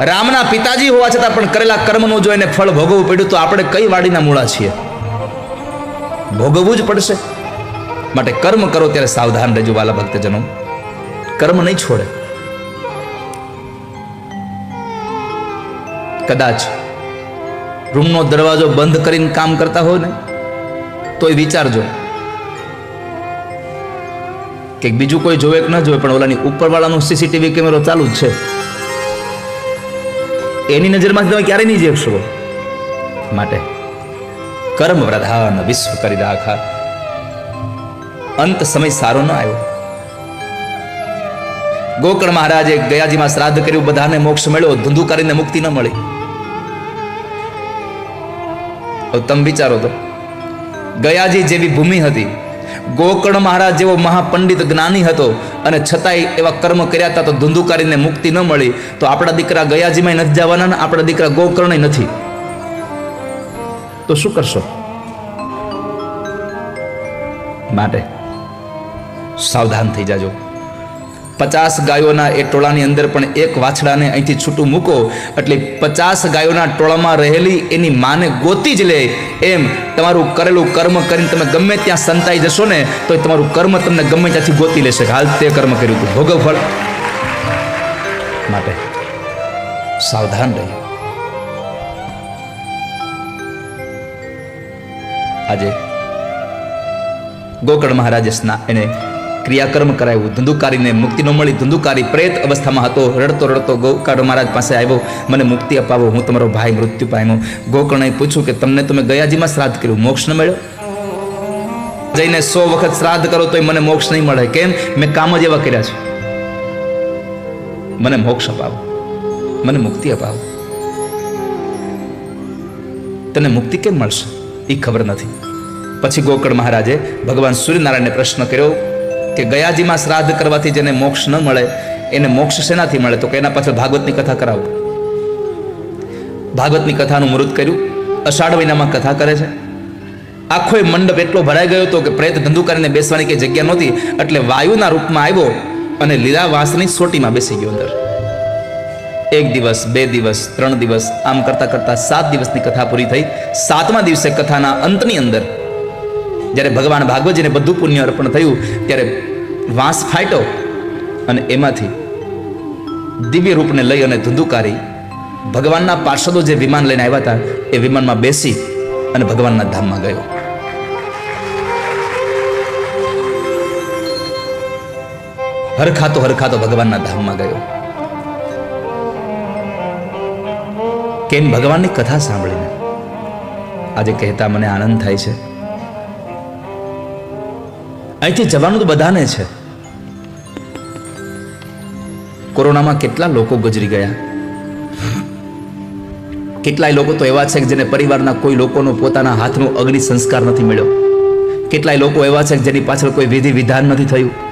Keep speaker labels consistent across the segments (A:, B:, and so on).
A: રામના પિતાજી હોવા છતાં પણ કરેલા કર્મનું જો એને ફળ ભોગવવું પડ્યું તો આપણે કઈ વાડીના મૂળા છીએ? ભોગવવું જ પડશે. માટે કર્મ કરો ત્યારે સાવધાન રહેજો વાલા ભક્તજનો. કર્મ નહીં છોડે. કદાચ રૂમનો દરવાજો બંધ કરીને કામ કરતા હોય ને, તોય વિચારજો કે બીજું કોઈ જોવે કે ન જોવે, પણ ઓલાની ઉપરવાળાનો સીસીટીવી કેમેરો ચાલુ જ છે. એની નજરમાંથી તમે ક્યારેય નહીં જઈ માટે કર્મ પ્રધાન વિશ્વ કરી રાખા. અંત સમય સારો ન આવ્યો. ગોકર્ણ મહારાજે ગયાજીમાં શ્રાદ્ધ કર્યું, બધાને મોક્ષ મળ્યો ધુંધુકારીને મુક્તિ ન મળી. તમે વિચારો તો, ગયાજી જેવી ભૂમિ હતી ગોકર્ણ મહારાજ જેવો મહાપંડિત જ્ઞાની હતો અને છતાંય એવા કર્મ કર્યા હતા તો ધુંધુકારીને મુક્તિ ન મળી, તો આપણા દીકરા ગયાજીમાં નથી જવાના ને આપણા દીકરા ગોકર્ણ નથી. તો શું કરશો? માટે સાવધાન થઈ જાજો. પચાસ ગાયોના એ ટોળાની અંદર પણ એક વાછડાને અહીંથી છૂટું મૂકો. એટલે પચાસ ગાયોના ટોળામાં રહેલી એની માને ગોતી જ લે. એમ તમારું કરેલું કર્મ કરીને તમે ગમે ત્યાં સંતાઈ જશો ને તો તમારું કર્મ તમને ગમે ત્યાંથી ગોતી લેશે. હાલ તે કર્મ કર્યું હતું ભોગવ ફળ માટે સાવધાન રહીએ આજે ગોકર્ણ મહારાજે એને ક્રિયાકર્મ કરાવ્યું ધંધુકારીને મુક્તિ ન મળી. ધંધુકારી પ્રેત અવસ્થામાં હતો. રડતો રડતો ગોકર્ણ મહારાજ પાસે આવ્યો. મને મુક્તિ અપાવો. હું તમારો ભાઈ મૃત્યુ પામ્યો. ગોકર્ણએ પૂછ્યું કે, તમને તમે ગયાજીમાં શ્રાદ્ધ કર્યું? મોક્ષ ન મળ્યો? જઈને સો વખત શ્રાદ્ધ કરો તોય મને મોક્ષ નહીં મળે. કેમ? મેં કામ જ એવા કર્યા છે. મને મોક્ષ અપાવો. મને મુક્તિ અપાવો. તને મુક્તિ કેમ મળશે? એ ખબર નથી. પછી ગોકર્ણ મહારાજે ભગવાન સૂર્યનારાયણને પ્રશ્ન કર્યો કે ગયાજીમાં શ્રાદ્ધ કરવાથી જેને મોક્ષ ન મળે, એને મોક્ષ શેનાથી મળે? તો કે એના પાછળ ભાગવતની કથા કરાવો. ભાગવતની કથાનું મૃત કર્યું. અષાઢ મહિનામાં કથા કરે છે. આખો મંડપ એટલો ભરાઈ ગયો હતો કે પ્રેત ધંધુકારીને બેસવાની કઈ જગ્યા નહોતી, એટલે વાયુના રૂપમાં આવ્યો અને લીલા વાંસની સોટીમાં બેસી ગયો અંદર. એક દિવસ, બે દિવસ, ત્રણ દિવસ, આમ કરતા કરતા સાત દિવસની કથા પૂરી થઈ. સાતમા દિવસે કથાના અંતની અંદર જ્યારે ભગવાન ભાગવતજીને બધું પુણ્ય અર્પણ થયું, ત્યારે વાંસ ફાટ્યો અને એમાંથી દિવ્ય રૂપને લઈ અને ધુંધુકારી ભગવાનના પાર્ષદો જે વિમાન લઈને આવ્યા હતા, એ વિમાનમાં બેસી અને ભગવાનના ધામમાં ગયો. હરખાતો હરખાતો ભગવાનના ધામમાં ગયો. કેમ? ભગવાનની કથા સાંભળીને. આજે કહેતા મને આનંદ થાય છે. અહીંથી જવાનું તો બધાને છે. કોરોનામાં કેટલા લોકો ગુજરી ગયા? કેટલાય લોકો તો એવા છે કે જેને પરિવારના કોઈ લોકોનો પોતાના હાથનો અગ્નિ સંસ્કાર નથી મળ્યો. કેટલાય લોકો એવા છે કે જેની પાછળ કોઈ વિધિ વિધાન નથી થયું.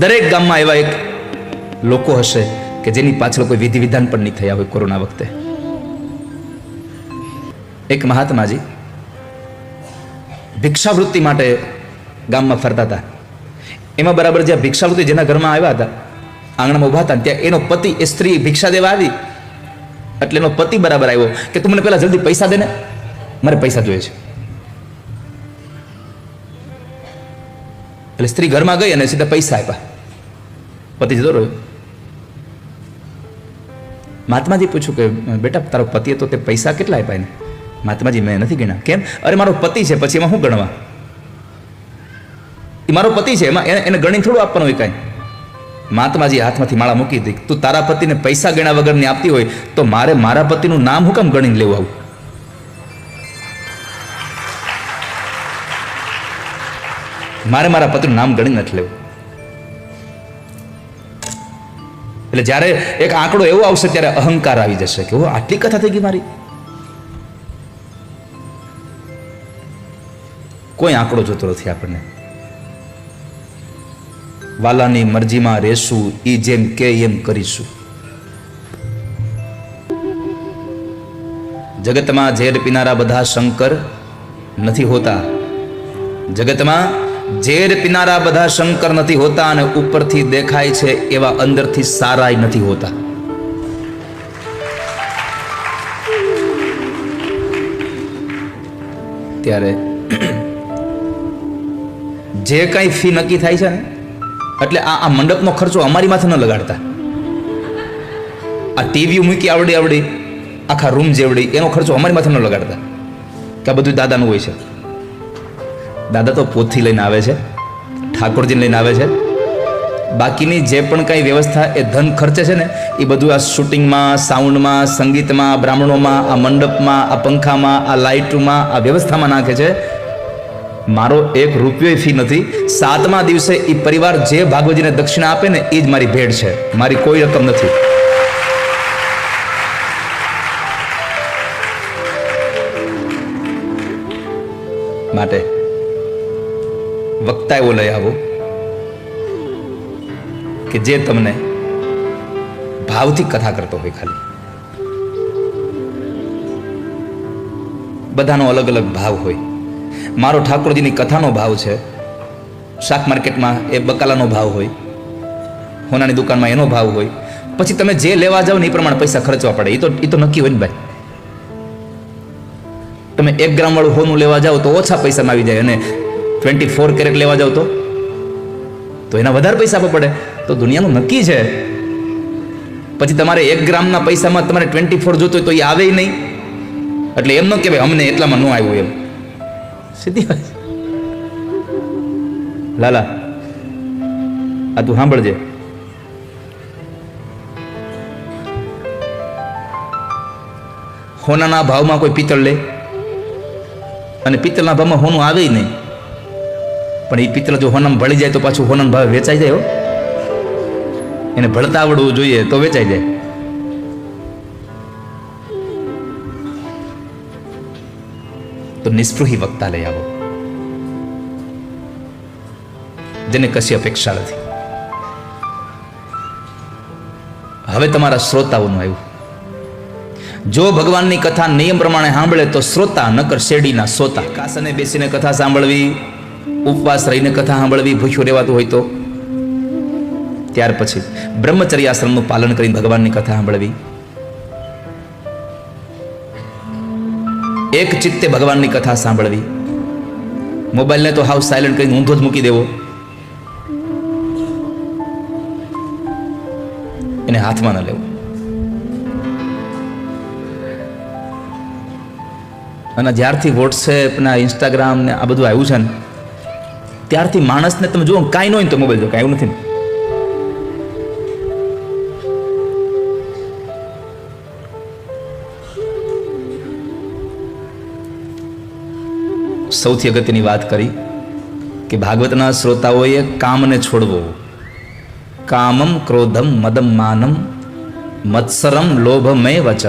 A: દરેક ગામમાં એવા એક લોકો હશે કે જેની પાછળ કોઈ વિધિ વિધાન પણ નહીં થયા હોય કોરોના વખતે. એક મહાત્માજી ભિક્ષાવૃત્તિ માટે ગામમાં ફરતા હતા. એમાં બરાબર જ્યાં ભિક્ષાવૃત્તિ જેના ઘરમાં આવ્યા હતા, આંગણામાં ઊભા હતા ત્યાં એનો પતિ, એ સ્ત્રી ભિક્ષા દેવા આવી. એટલે એનો પતિ બરાબર આવ્યો કે તું મને પેલા જલ્દી પૈસા દે ને, મારે પૈસા જોઈએ છે. એટલે સ્ત્રી ઘરમાં ગઈ અને સીધા પૈસા આપ્યા. પતિ જતો રહ્યો મહાત્માજી પૂછ્યું કે, બેટા, તારો પતિએ તો તે પૈસા કેટલા આપ્યા એને? મહાત્માજી, મેં નથી ગણ્યા. કેમ? અરે, મારો પતિ છે, પછી એમાં શું ગણવા? એ મારો પતિ છે, એમાં એને ગણી થોડું આપવાનું હોય કાંઈ. મહાત્માજી હાથમાંથી માળા મૂકી હતી તું તારા પતિને પૈસા ગણ્યા વગરની આપતી હોય, તો મારે મારા પતિનું નામ હું કેમ ગણીને લેવું આવું? મારે મારા પતિનું નામ ગણી નથી લેવું. એટલે જ્યારે એક આંકડો એવો આવશે ત્યારે અહંકાર આવી જશે કે આટલી કથા થઈ ગઈ મારી. કોઈ આંકડો જોતો નથી આપણને. વાલાની મરજીમાં રહેશું એ જેમ કે એમ કરીશું. જગતમાં ઝેર પીનારા બધા શંકર નથી હોતા. જગતમાં ઝેર પીનારા બધા શંકર નથી હોતા અને ઉપરથી દેખાય છે એવા અંદરથી સારાય નથી હોતા. ત્યારે જે કાંઈ ફી નક્કી થાય છે ને, એટલે આ આ મંડપનો ખર્ચો અમારી માથે ન લગાડતા. આ ટીવી મૂકી આવડી આવડી, આખા રૂમ જેવડી, એનો ખર્ચો અમારી માથે ન લગાડતા. કે આ બધું દાદાનું હોય છે. દાદા તો પોતથી લઈને આવે છે ઠાકોરજીને લઈને આવે છે. બાકીની જે પણ કાંઈ વ્યવસ્થા એ ધન ખર્ચે છે ને, એ બધું આ શૂટિંગમાં, સાઉન્ડમાં, સંગીતમાં, બ્રાહ્મણોમાં, આ મંડપમાં, આ પંખામાં, આ લાઇટમાં આ વ્યવસ્થામાં નાખે છે. મારો એક રૂપિયો ફી નથી. સાતમા દિવસે એ પરિવાર જે ભાગવતજીને દક્ષિણા આપે ને એ જ મારી ભેટ છે. મારી કોઈ રકમ નથી. માટે વક્તા એવો લઈ આવો. કે જે તમને ભાવથી કથા કરતો હોય ખાલી. બધાનો અલગ અલગ ભાવ હોય. મારો ઠાકોરજીની કથાનો ભાવ છે. શાક માર્કેટમાં એ બકાલાનો ભાવ હોય. હોનાની દુકાનમાં એનો ભાવ હોય. પછી તમે જે લેવા જાઓ ને એ પ્રમાણે પૈસા ખર્ચવા પડે. એ તો એ તો નક્કી હોય ને ભાઈ. તમે એક ગ્રામ વાળું હોનું લેવા જાઓ તો ઓછા પૈસામાં આવી જાય અને ટ્વેન્ટી ફોર કેરેટ લેવા જાઓ તો? તો એના વધારે પૈસા આપવા પડે. તો દુનિયાનું નક્કી છે. પછી તમારે એક ગ્રામના પૈસામાં તમારે ટ્વેન્ટી ફોર જોતો હોય તો એ આવે નહીં. એટલે એમ ન કહેવાય, અમને એટલામાં ન આવ્યું એમ. સીધી વાત. લાલા, આ તું સાંભળજે. હોનાના ભાવમાં કોઈ પિત્તળ લે. અને પિત્તળના ભાવમાં હોનું આવે નહીં. પણ એ પિત્તળ જો હોનમ ભળી જાય તો પાછું હોનમ ભાવે વેચાઈ જાય એને ભળતા આવડવું જોઈએ તો વેચાઈ જાય. તો નિસ્પૃહી વક્તા લઈ આવો. જેને કશી અપેક્ષા નથી. હવે તમારા શ્રોતાઓનું આવ્યું. જો ભગવાનની કથા નિયમ પ્રમાણે સાંભળે તો શ્રોતા નકર શેરડીના સોતા. કાસને બેસીને કથા સાંભળવી ઉપવાસ રહીને કથા સાંભળવી ભૂખ્યું રહેવાતું હોય તો? ત્યાર પછી બ્રહ્મચર્યાશ્રમનું પાલન કરીને ભગવાનની કથા સાંભળવી. એક ચિત્તે ભગવાનની કથા સાંભળવી. મોબાઈલને તો હાવ સાયલન્ટ કરીને ઊંધો જ મૂકી દેવો. એને હાથમાં ન લેવું. અને જ્યારથી વોટ્સએપ ને ઇન્સ્ટાગ્રામ ને આ બધું આવ્યું છે ને ત્યારથી માણસને તમે જુઓ, કાંઈ ન હોય તો મોબાઈલ જો કાંઈ એવું નથી સૌથી અગત્યની વાત કરી કે ભાગવતના શ્રોતાઓએ કામને છોડવો. કામમ ક્રોધમ મદમ માનમ મત્સરમ લોભમય વચ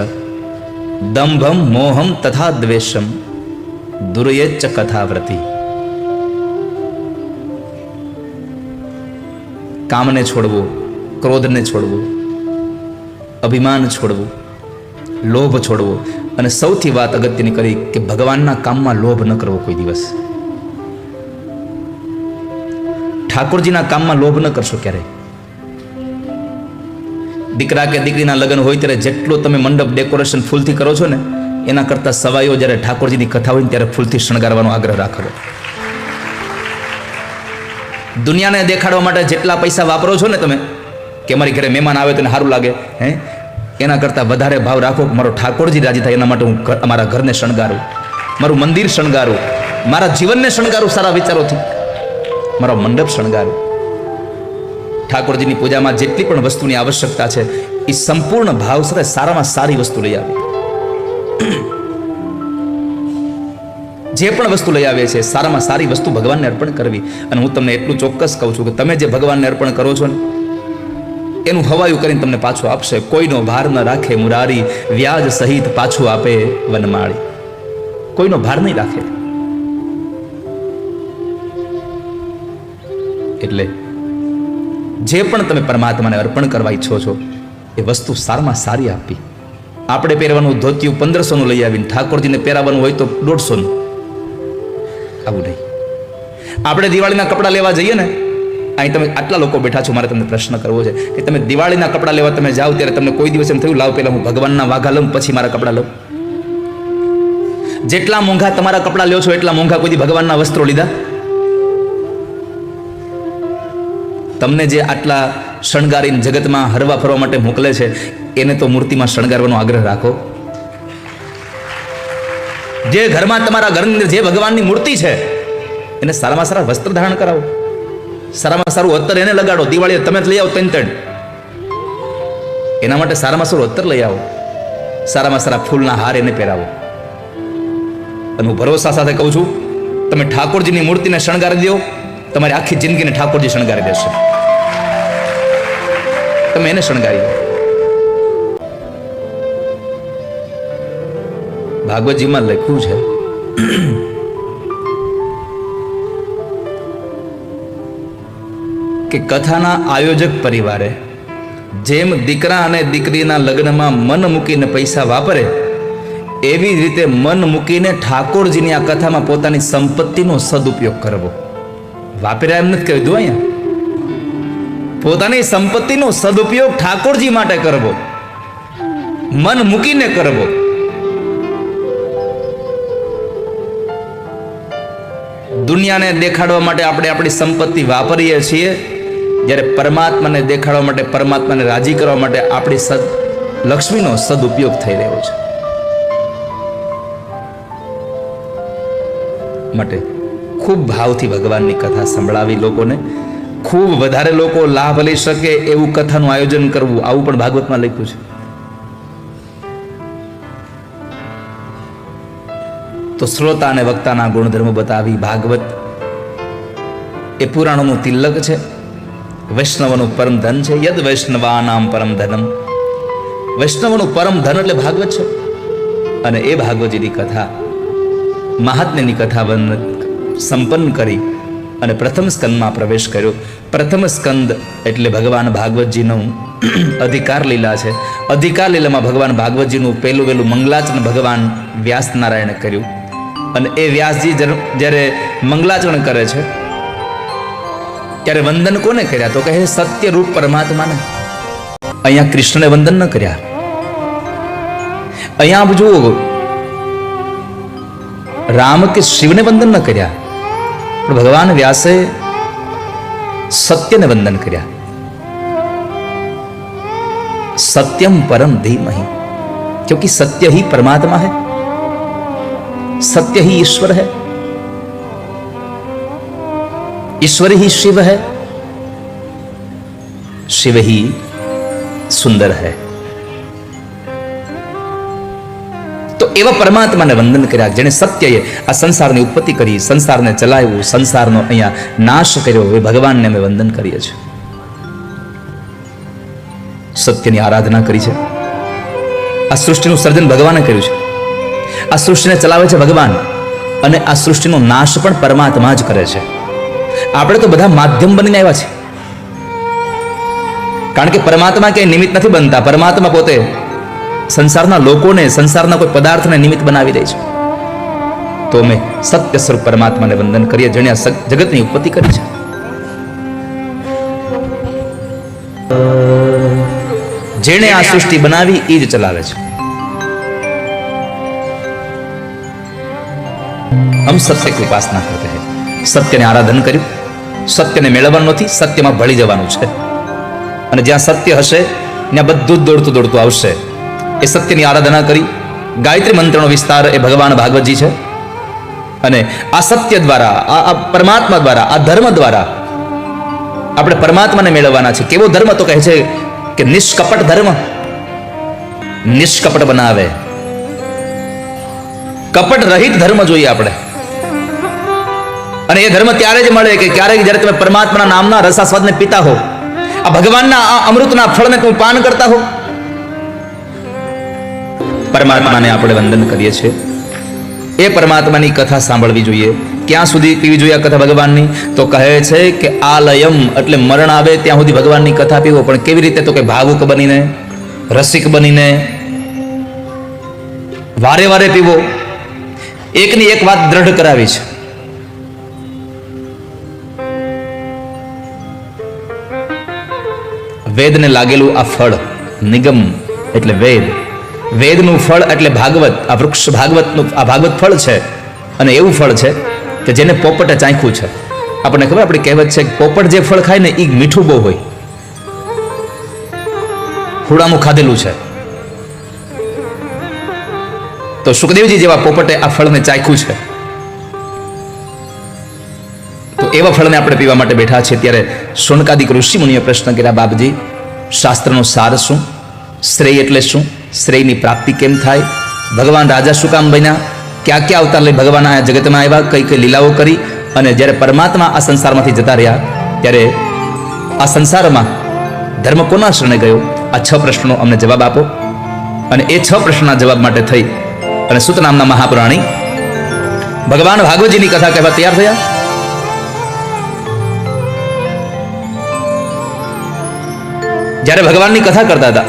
A: દંભમ મોહમ તથા દ્વેષમ દુર્યેચ્ચ કથાવ્રતિ. કામને છોડવું, ક્રોધને છોડવું, અભિમાન છોડવું, લોભ છોડવો. અને સૌથી વાત અગત્યની કરી કે ભગવાનના કામમાં લોભ ન કરવો કોઈ દિવસ. ઠાકોરજીના કામમાં લોભ ન કરશો ક્યારેય. દીકરા કે દીકરીના લગ્ન હોય ત્યારે જેટલો તમે મંડપ ડેકોરેશન ફૂલથી કરો છો ને, એના કરતાં સવાઈઓ જ્યારે ઠાકોરજીની કથા હોય ત્યારે ફૂલથી શણગારવાનો આગ્રહ રાખવો દુનિયાને દેખાડવા માટે જેટલા પૈસા વાપરો છો ને તમે, કે મારી ઘરે મહેમાન આવે તો સારું લાગે, હે? એના કરતાં વધારે ભાવ રાખો મારો ઠાકોરજી રાજી થાય એના માટે હું મારા ઘરને શણગારું, મારું મંદિર શણગારું, મારા જીવનને શણગારું સારા વિચારોથી. મારો મંડપ શણગારું. ઠાકોરજીની પૂજામાં જેટલી પણ વસ્તુની આવશ્યકતા છે, એ સંપૂર્ણ ભાવ સાથે સારામાં સારી વસ્તુ લઈ આવી. જે પણ વસ્તુ લઈ આવે છે, સારામાં સારી વસ્તુ ભગવાનને અર્પણ કરવી. અને હું તમને એટલું ચોક્કસ કહું છું કે તમે જે ભગવાનને અર્પણ કરો છો ને, એનું હવાયું કરીને તમને પાછું આપશે. કોઈનો ભાર ન રાખે મુરારી, વ્યાજ સહિત પાછું આપે વનમાળી. કોઈનો ભાર નહીં રાખે. એટલે જે પણ તમે પરમાત્માને અર્પણ કરવા ઈચ્છો છો, એ વસ્તુ સારામાં સારી આપી. આપણે પહેરવાનું ધોતિયું પંદરસોનું લઈ આવીને ઠાકોરજીને પહેરાવાનું હોય તો દોઢસોનું. આવું નહીં. આપણે દિવાળીના કપડાં લેવા જઈએ ને, અહીં તમે આટલા લોકો બેઠા છો, મારે તમને પ્રશ્ન કરવો છે કે તમે દિવાળીના કપડાં લેવા તમે જાઓ ત્યારે તમને કોઈ દિવસ એમ થયું, લાવ પહેલાં હું ભગવાનના વાઘા લઉં પછી મારા કપડાં લઉં? જેટલા મોંઘા તમારા કપડાં લ્યો છો, એટલા મોંઘા કોઈ ભગવાનના વસ્ત્રો લીધા? તમને જે આટલા શણગારીને જગતમાં હરવા ફરવા માટે મોકલે છે, એને તો મૂર્તિમાં શણગારવાનો આગ્રહ રાખો. જે ઘરમાં તમારા ઘરની અંદર જે ભગવાનની મૂર્તિ છે, એને સારામાં સારા વસ્ત્ર ધારણ કરાવો. સારામાં સારું અત્તર એને લગાડો. દિવાળી તમે જ લઈ આવો ત્રણ ત્રણ એના માટે સારામાં સારું અત્તર લઈ આવો. સારામાં સારા ફૂલના હાર એને પહેરાવો. અને હું ભરોસા સાથે કહું છું, તમે ઠાકોરજીની મૂર્તિને શણગારી દો. તમારી આખી જિંદગીને ઠાકોરજી શણગારી દેશે. તમે એને શણગારી દો. ભાગવતજીમાં લખ્યું છે. કે કથાના આયોજક પરિવારે જેમ દીકરા અને દીકરીના લગ્નમાં મન મૂકીને પૈસા વાપરે, એવી રીતે મન મૂકીને ઠાકોરજીની આ કથામાં પોતાની સંપત્તિનો સદુપયોગ કરવો. વાપર્યા એમ નથી કહી દઉં અહીંયા? પોતાની સંપત્તિનો સદુપયોગ ઠાકોરજી માટે કરવો. મન મૂકીને કરવો. દુનિયાને દેખાડવા માટે આપણે આપણી સંપત્તિ વાપરીએ છીએ. જ્યારે પરમાત્માને દેખાડવા માટે, પરમાત્માને રાજી કરવા માટે આપણી સદ, લક્ષ્મીનો સદુપયોગ થઈ રહ્યો છે. માટે ખૂબ ભાવથી ભગવાનની કથા સંભળાવી લોકોને. ખૂબ વધારે લોકો લાભ લઈ શકે એવું કથાનું આયોજન કરવું. આવું પણ ભાગવતમાં લખ્યું છે. તો શ્રોતા અને વક્તાના ગુણધર્મો બતાવી ભાગવત. એ પુરાણોનું તિલક છે, વૈષ્ણવનું પરમ ધન છે, યદ વૈષ્ણવાનામ પરમ ધનમ. વૈષ્ણવનું પરમ ધન એટલે ભાગવત છે. અને એ ભાગવતજીની કથા, મહાત્મ્યની કથા સંપન્ન કરી અને પ્રથમ સ્કંદમાં પ્રવેશ કર્યો. પ્રથમ સ્કંદ એટલે ભગવાન ભાગવતજીનું અધિકાર લીલા છે. અધિકાર લીલામાં ભગવાન ભાગવતજીનું પહેલું વહેલું મંગલાચરણ ભગવાન વ્યાસ નારાયણે કર્યું. અને એ વ્યાસજી જ્યારે જ્યારે મંગલાચરણ કરે છે ત્યારે વંદન કોને કર્યા તો કહે સત્ય રૂપ પરમાત્માને અહીંયા કૃષ્ણને વંદન ન કર્યા અહીંયા આપ જુઓ રામ કે શિવને વંદન ન કર્યા પણ ભગવાન વ્યાસે સત્યને વંદન કર્યા सत्यम परम धीमहि क्योंकि सत्य ही परमात्मा है सत्य ही ईश्वर है ईश्वर ही शिव है शिव ही सुंदर है તો એવા પરમાત્માને વંદન કર્યા જેણે સત્યએ આ સંસારની ઉત્પત્તિ કરી સંસારને ચલાવ્યું સંસારનો અહીંયા નાશ કર્યો એ ભગવાનને અમે વંદન કરીએ છીએ સત્યની આરાધના કરી છે આ સૃષ્ટિનું સર્જન ભગવાને કર્યું છે આ સૃષ્ટિને ચલાવે છે ભગવાન. અને આ સૃષ્ટિનો નાશ પણ પરમાત્મા જ કરે છે. આપણે તો બધા માધ્યમ બનીને આવ્યા છે કારણ કે પરમાત્મા ક્યાંય નિમિત્ત નથી બનતા. પરમાત્મા પોતે સંસારના લોકોને, સંસારના કોઈ પદાર્થને નિમિત્ત બનાવી દે છે. તો અમે સત્ય સ્વરૂપ પરમાત્માને વંદન કરીએ, જેણે આ જગતની ઉત્પત્તિ કરી છે. જેણે આ સૃષ્ટિ બનાવી એ જ ચલાવે છે. હમ સત્ય ઉપાસના કરતે હે. સત્યને આરાધન કર્યું. સત્યને મેળવવાનું નથી, સત્યમાં ભળી જવાનું છે. અને જ્યાં સત્ય હશે, ત્યાં બધું જ દોડતું દોડતું આવશે. એ સત્યની આરાધના કરી. ગાયત્રી મંત્રનો વિસ્તાર એ ભગવાન ભાગવતજી છે. અને આ સત્ય દ્વારા, આ પરમાત્મા દ્વારા, આ ધર્મ દ્વારા આપણે પરમાત્માને મેળવવાના છે. કેવો ધર્મ તો કહે છે કે નિષ્કપટ ધર્મ. નિષ્કપટ બનાવે. કપટ રહિત ધર્મ જોઈએ આપણે. અને એ ધર્મ ત્યારે જ મળે કે ક્યારેક જ્યારે તમે પરમાત્માના નામના રસાસ્વાદને પીતા હો. આ ભગવાનના આ અમૃતના ફળને તમે પાન કરતા હો. પરમાત્માને આપણે વંદન કરીએ છીએ. એ પરમાત્માની કથા સાંભળવી જોઈએ. ક્યાં સુધી પીવી જોઈએ આ કથા ભગવાનની? તો કહે છે કે આ લયમ એટલે મરણ આવે ત્યાં સુધી ભગવાનની કથા પીવો. પણ કેવી રીતે? તો કે ભાવુક બનીને, રસિક બનીને, વારે વારે પીવો. એકની એક વાત દ્રઢ કરાવી છે. વેદને લાગેલું આ ફળ, નિગમ એટલે વેદ. વેદનું ફળ એટલે ભાગવત. આ વૃક્ષ ભાગવતનું, આ ભાગવત ફળ છે અને એવું ફળ છે કે જેને પોપટે ચાખ્યું છે. આપણને ખબર આપણી કહેવત છે કે પોપટ જે ફળ ખાય ને એ મીઠું બહુ હોય. હુડામું ખાધેલું છે. તો સુખદેવજી જેવા પોપટે આ ફળને ચાખ્યું છે. એવા ફળને આપણે પીવા માટે બેઠા છીએ ત્યારે સોનકાદિક ઋષિ મુનિએ પ્રશ્ન કર્યા, બાપજી, શાસ્ત્રનો સાર શું? શ્રેય એટલે શું? શ્રેયની પ્રાપ્તિ કેમ થાય? ભગવાન રાજા શું કામ બન્યા? ક્યાં ક્યાં અવતાર લઈ ભગવાન આ જગતમાં આવ્યા? કઈ કઈ લીલાઓ કરી? અને જ્યારે પરમાત્મા આ સંસારમાંથી જતા રહ્યા, ત્યારે આ સંસારમાં ધર્મ કોના શરણે ગયો? આ છ પ્રશ્નનો અમને જવાબ આપો. અને એ છ પ્રશ્નના જવાબ માટે થઈ અને સુત નામના મહાપુરાણી ભગવાન ભાગવતજીની કથા કહેવા તૈયાર થયા? જ્યારે ભગવાનની કથા કરતા હતા,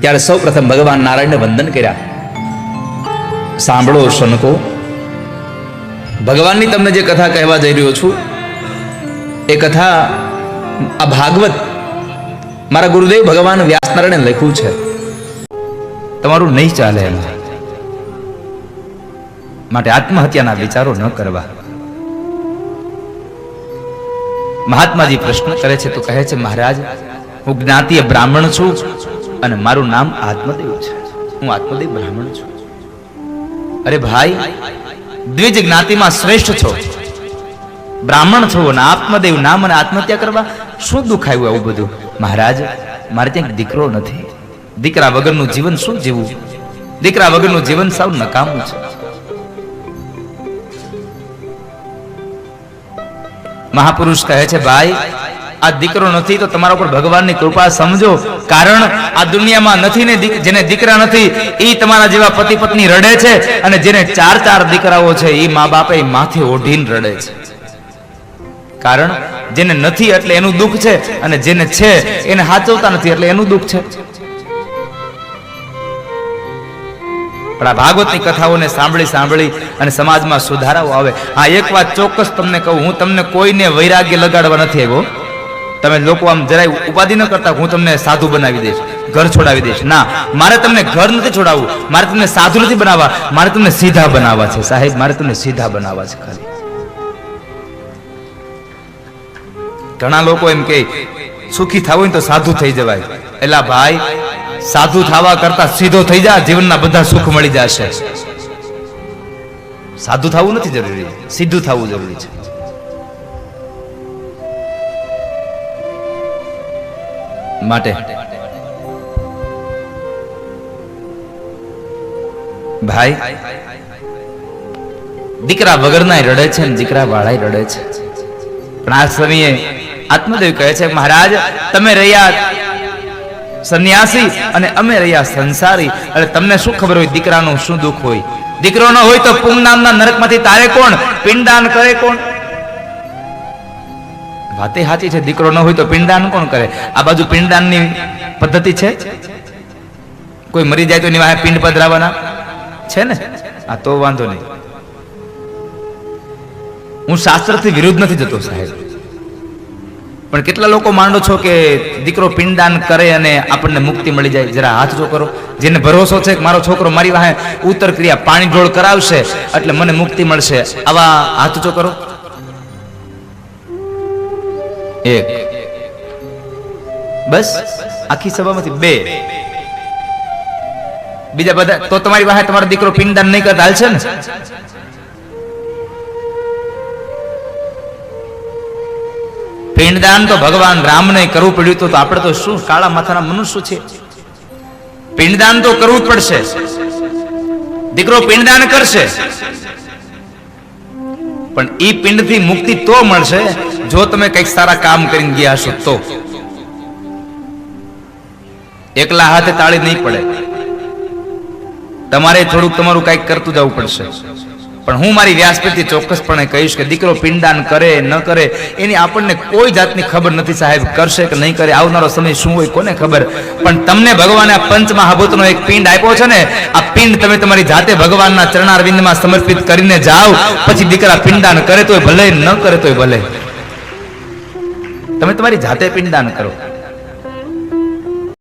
A: ત્યારે સૌ પ્રથમ ભગવાન નારાયણને વંદન કર્યા. સાંભળો શનકો ભગવાનની તમને જે કથા કહેવા જઈ રહ્યો છું, એ કથા આ ભાગવત મારા ગુરુદેવ ભગવાન વ્યાસનારાયણે લખ્યું છે. તમારું નહીં ચાલે એમ. માટે આત્મહત્યાના વિચારો ન કરવા. મહાત્માજી પ્રશ્ન કરે છે, તો કહે છે, મહારાજ, હું જ્ઞાતીય બ્રાહ્મણ છું અને મારું નામ આત્મદેવ છે. હું આત્મદેવ બ્રાહ્મણ છું. અરે ભાઈ, દ્વિજ જ્ઞાતિમાં શ્રેષ્ઠ છો. બ્રાહ્મણ છો અને આત્મદેવ નામ અને આત્મહત્યા કરવા શું દુઃખ આવ્યું આવું બધું? મહારાજ, મારે ત્યાં દીકરો નથી. દીકરા વગરનું જીવન શું જીવવું? દીકરા વગરનું જીવન સાવ નકામું છે. મહાપુરુષ કહે છે, ભાઈ, આ દીકરો નથી, તો તમારા ઉપર ભગવાનની કૃપા સમજો. કારણ આ દુનિયામાં નથી ને જેને દીકરા નથી એ તમારા જેવા પતિ પત્ની રડે છે અને જેને ચાર ચાર દીકરાઓ છે એ મા બાપે માથે ઓઢીને રડે છે. કારણ, જેને નથી એટલે એનું દુઃખ છે અને જેને છે, એને હાચવતા નથી એટલે એનું દુઃખ છે. પણ આ ભાગવતની કથાઓને સાંભળી સાંભળી અને સમાજમાં સુધારાઓ આવે. આ એક વાત ચોક્કસ તમને કહું, હું તમને કોઈને વૈરાગ્ય લગાડવા નથી આવ્યો. તમે લોકો આમ જરાય ઉપાધિ ન કરતા, હું તમને સાધુ બનાવી દઈશ, ઘર છોડાવી દઈશ. ના, મારે તમને ઘર નથી છોડાવવું, મારે તમને સાધુ નથી બનાવવા, મારે તમને સીધા બનાવવા છે. સાહેબ, મારે તમને સીધા બનાવવા છે ખાલી. ઘણા લોકો એમ કે સુખી થવું તો સાધુ થઈ જવાય. એલા ભાઈ સાધુ થવા કરતા સીધો થઈ જા, જીવનના બધા સુખ મળી જશે. સાધુ થવું નથી જરૂરી, સીધું થવું જરૂરી છે. માટે. ભાઈ, દીકરા વગરના રડે છે ને દીકરા વાળા રડે છે. પણ આ સમયે આત્મદેવ કહે છે, મહારાજ, તમે રહ્યા સંન્યાસી અને અમે રહ્યા સંસારી. એટલે તમને શું ખબર હોય દીકરાનું શું દુઃખ હોય? દીકરો ન હોય તો પુંગ નામના નરકમાંથી તારે કોણ? પિંડદાન કરે કોણ? વાતે સાચી છે, દીકરો ન હોય તો પિંડદાન કોણ કરે? આ બાજુ પિંડદાનની પદ્ધતિ છે? કોઈ મરી જાય તો એની વાહે પિંડ પધરાવાના? છે ને? આ તો વાંધો નહીં. હું શાસ્ત્રથી વિરુદ્ધ નથી જતો સાહેબ. પણ કેટલા લોકો માંડો છો કે દીકરો પિંડદાન કરે અને આપણને મુક્તિ મળી જાય? જરા હાથ જો કરો. જેને ભરોસો છે કે મારો છોકરો મારી વાહે ઉત્તર ક્રિયા પાણી ઢોળ કરાવશે, એટલે મને મુક્તિ મળશે. આવા હાથ જો કરો. એક. બસ. આખી સભામાંથી બે. બીજા બધા તો તમારી વાહે તમારો દીકરો પિંડદાન નહીં કરતા, હાલશે ને? પિંડદાન તો ભગવાન રામને કરવું પડ્યું તો આપણે તો શું કાળા માથાના મનુષ્ય છે પિંડદાન તો કરવું જ પડશે. દીકરો પિંડદાન કરશે. પણ એ પિંડથી મુક્તિ તો મળશે, જો તમે કંઈક સારા કામ કરીને ગયા હશો તો. એકલા હાથે તાળી નહીં પડે. તમારે થોડુંક તમારું કંઈક કરતું જવું પડશે. પણ હું મારી વ્યાસપીઠથી ચોક્કસપણે કહીશ કે દીકરો પિંડદાન કરે, ન કરે, એની આપણને કોઈ જાતની ખબર નથી સાહેબ, કરશે કે નહીં કરે, આવનારો સમય શું હોય કોને ખબર. પણ તમને ભગવાને આ પંચમહાભૂતનો એક પિંડ આપ્યો છે ને, આ પિંડ તમે તમારી જાતે ભગવાનના ચરણારવિંદમાં સમર્પિત કરીને જાઓ, પછી દીકરા પિંડદાન કરે તોય ભલે, ન કરે તોય ભલે. તમે તમારી જાતે પિંડદાન કરો.